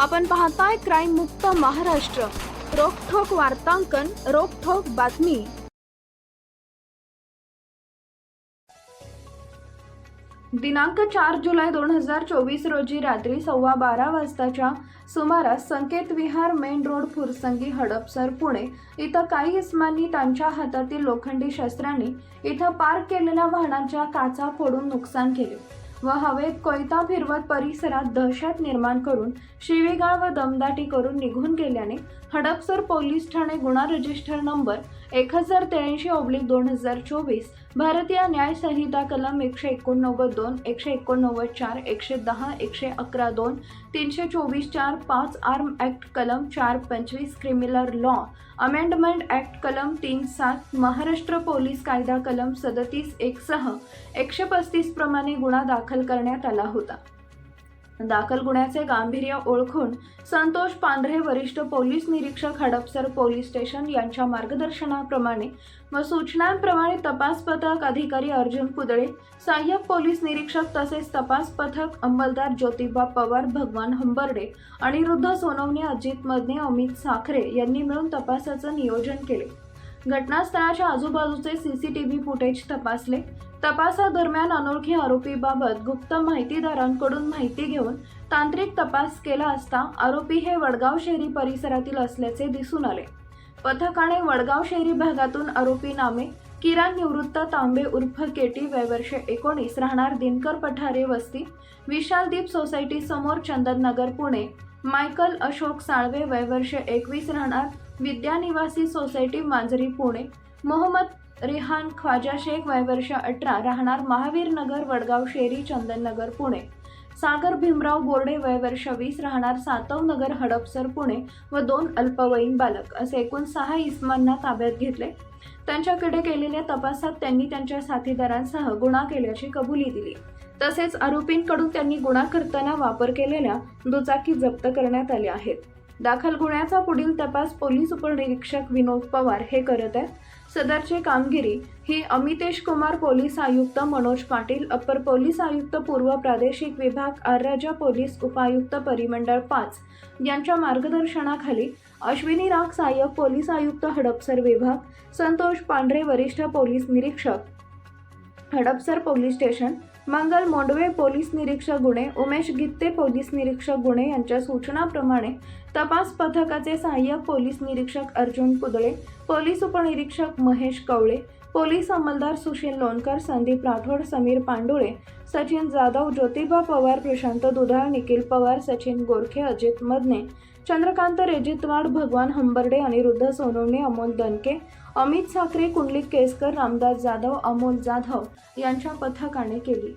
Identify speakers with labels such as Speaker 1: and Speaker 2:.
Speaker 1: आपण पाहताय क्राईम मुक्त महाराष्ट्र. रोखोक वार्तांकन रोखोक बातमी. दिनांक चार जुलै दोन हजार चोवीस रोजी रात्री सव्वा बारा वाजताच्या सुमारास संकेत विहार मेन रोड फुरसंगी हडपसर पुणे इथं काही इसमांनी त्यांच्या हातातील लोखंडी शस्त्रांनी इथं पार्क केलेल्या वाहनांच्या काचा फोडून नुकसान केले. व हवेत कोयता फिरवत परिसरात दहशत निर्माण करून शिवीगाळ व दमदाटी करून निघून गेल्याने हडपसर पोलीस ठाणे गुन्हा रजिस्टर नंबर एक हजार त्र्याऐंशी ऑब्लिक दोन हजार चोवीस भारतीय न्याय संहिता कलम एकशे एकोणनव्वद दोन एकशे एकोणनव्वद चार एकशे दहा एकशे अकरा दोन तीनशे चोवीस चार पाच आर्म ॲक्ट कलम चार पंचवीस क्रिमिनल लॉ अमेंडमेंट ॲक्ट कलम तीन सात महाराष्ट्र पोलीस कायदा कलम सदतीस एकसह एकशे पस्तीस प्रमाणे गुन्हा दाखल करण्यात आला होता. दाखल गुन्ह्याचे गांभीर्य ओळखून संतोष पांढरे वरिष्ठ पोलीस निरीक्षक हडपसर पोलीस स्टेशन यांच्या मार्गदर्शनाप्रमाणे व सूचनांप्रमाणे तपास पथक अधिकारी अर्जुन कुदळे सहाय्यक पोलीस निरीक्षक तसेच तपास पथक अंमलदार ज्योतिबा पवार भगवान हंबर्डे अनिरुद्ध सोनवणे अजित मदने अमित साखरे यांनी मिळून तपासाचं नियोजन केले. घटनास्थळाच्या आजूबाजूचे सीसीटीव्ही फुटेज तपासले. तपासादरम्यान अनोळखी आरोपीबाबत गुप्त माहितीदारांकडून माहिती घेऊन तांत्रिक तपास केला असता आरोपी हे वडगाव शहरी परिसरातील असल्याचे दिसून आले. पथकाने वडगाव शहरी भागातून आरोपी नामे किरण निवृत्त तांबे उर्फ केटी वयवर्ष एकोणीस राहणार दिनकर पठारे वस्ती विशालदीप सोसायटी समोर चंदननगर पुणे मायकल अशोक साळवे वयवर्ष एकवीस राहणार विद्यानिवासी सोसायटी मांजरी पुणे. मोहम्मद रिहान ख्वाजा शेख वयवर्ष अठरा राहणार महावीर नगर वडगाव शेरी चंदननगर पुणे. सागर भीमराव बोर्डे वयवर्ष वीस राहणार सातव नगर हडपसर पुणे व दोन अल्पवयीन बालक असे एकूण सहा इस्मांना ताब्यात घेतले. त्यांच्याकडे केलेल्या तपासात त्यांनी त्यांच्या साथीदारांसह गुन्हा केल्याची कबुली दिली. तसेच आरोपींकडून त्यांनी गुन्हा करताना वापर केलेल्या दुचाकी जप्त करण्यात आल्या आहेत. दाखल गुन्ह्याचा पुढील तपास पोलीस उपनिरीक्षक विनोद पवार हे करत आहेत. सदरची कामगिरी ही अमितेश कुमार पोलीस आयुक्त मनोज पाटील अप्पर पोलीस आयुक्त पूर्व प्रादेशिक विभाग आर्राजा पोलीस उपायुक्त परिमंडळ पाच यांच्या मार्गदर्शनाखाली अश्विनी राग सहाय्यक पोलीस आयुक्त हडपसर विभाग संतोष पांढरे वरिष्ठ पोलीस निरीक्षक Hadapsar police station Mangal Mondhwe police निरीक्षक गुन्हे उमेश गित्ते पोलीस निरीक्षक गुन्हे यांच्या सूचनाप्रमाणे तपास पथकाचे सहाय्यक पोलीस निरीक्षक अर्जुन कुदळे पोलीस उपनिरीक्षक महेश कवळे पोलीस अंमलदार सुशील लोणकर संदीप राठोड समीर पांडुळे सचिन जाधव ज्योतिबा पवार प्रशांत दुधाळ निखिल पवार सचिन गोरखे अजित मदने चंद्रकांत रेजितवाड भगवान हंबर्डे अनिरुद्ध सोनवणे अमोल दनके अमित साखरे कुंडलिक केसकर रामदास जाधव अमोल जाधव यांच्या पथकाने केली.